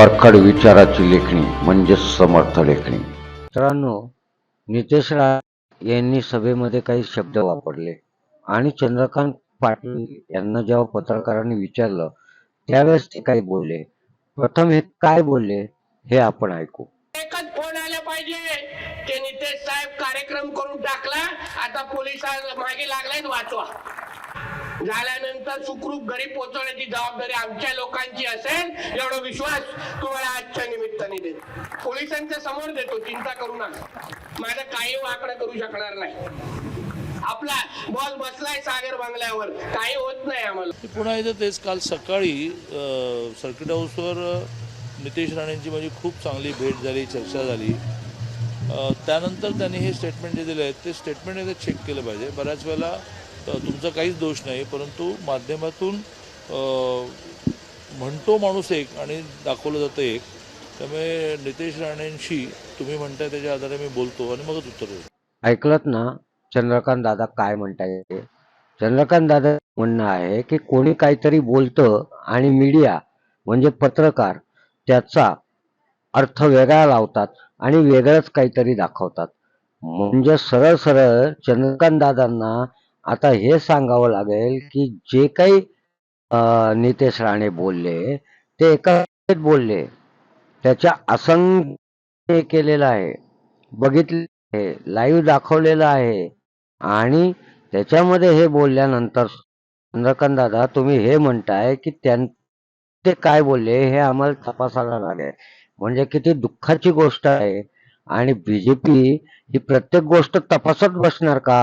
परखड विचाराची लेखणी म्हणजे समर्थ लेखणी. मित्रांनो नितेश राणे यांनी सभेमध्ये काही शब्द वापरले आणि चंद्रकांत पाटील यांना जेव्हा पत्रकारांनी विचारलं त्यावेळेस ते काही बोलले? प्रथम हे काय बोलले हे आपण ऐकू. एकच फोन आला पाहिजे. ते नितेश साहेब कार्यक्रम करून टाकला. आता पोलिसा मागे लागलाय वाचवा. झाल्यानंतर सुखरूप घरी पोहोचवण्याची जबाबदारी आमच्या लोकांची असेल एवढा विश्वास तुम्हाला आजच्या निमित्ताने देतो. पोलिसांच्या समोर देतो चिंता करू नका. माझं काही वाकडं करू शकणार नाही. आपला बॉल बसलाय सागर बंगल्यावर काही होत नाही आम्हाला. पुन्हा एकदा तेच काल सकाळी सर्किट हाऊसवर नितेश राणेंची माझी खूप चांगली भेट झाली चर्चा झाली. त्यानंतर त्यांनी हे स्टेटमेंट जे दिलं आहे ते स्टेटमेंट एकदा चेक केलं पाहिजे. बऱ्याच वेळेला तुमचा काहीच दोष नाही परंतु माध्यमातून म्हणतो माणूस एक आणि दाखवलं जातं एक त्यामुळे नितेश राणेंशी तुम्ही म्हणताय त्याच्या आधारे मी बोलतो आणि मगच उत्तर देतो. ऐकलत ना चंद्रकांत दादा काय म्हणताय? ते चंद्रकांत दादा म्हणणं आहे की कोणी काहीतरी बोलतं आणि मीडिया म्हणजे पत्रकार त्याचा अर्थ वेगळा लावतात आणि वेगळंच काहीतरी दाखवतात. म्हणजे सरळ सरळ चंद्रकांत दादांना आता हे सांगावं लागेल की जे काही नितेश राणे बोलले ते एका वेळेत बोलले. त्याच्या असंख्य हे केलेलं आहे. बघितले आहे लाईव्ह दाखवलेलं आहे. आणि त्याच्यामध्ये हे बोलल्यानंतर चंद्रकांत दादा तुम्ही हे म्हणताय की त्यां ते काय बोलले हे आम्हाला तपासायला लागेल. म्हणजे किती दुःखाची गोष्ट आहे. आणि बीजेपी ही प्रत्येक गोष्ट तपासत बसणार का?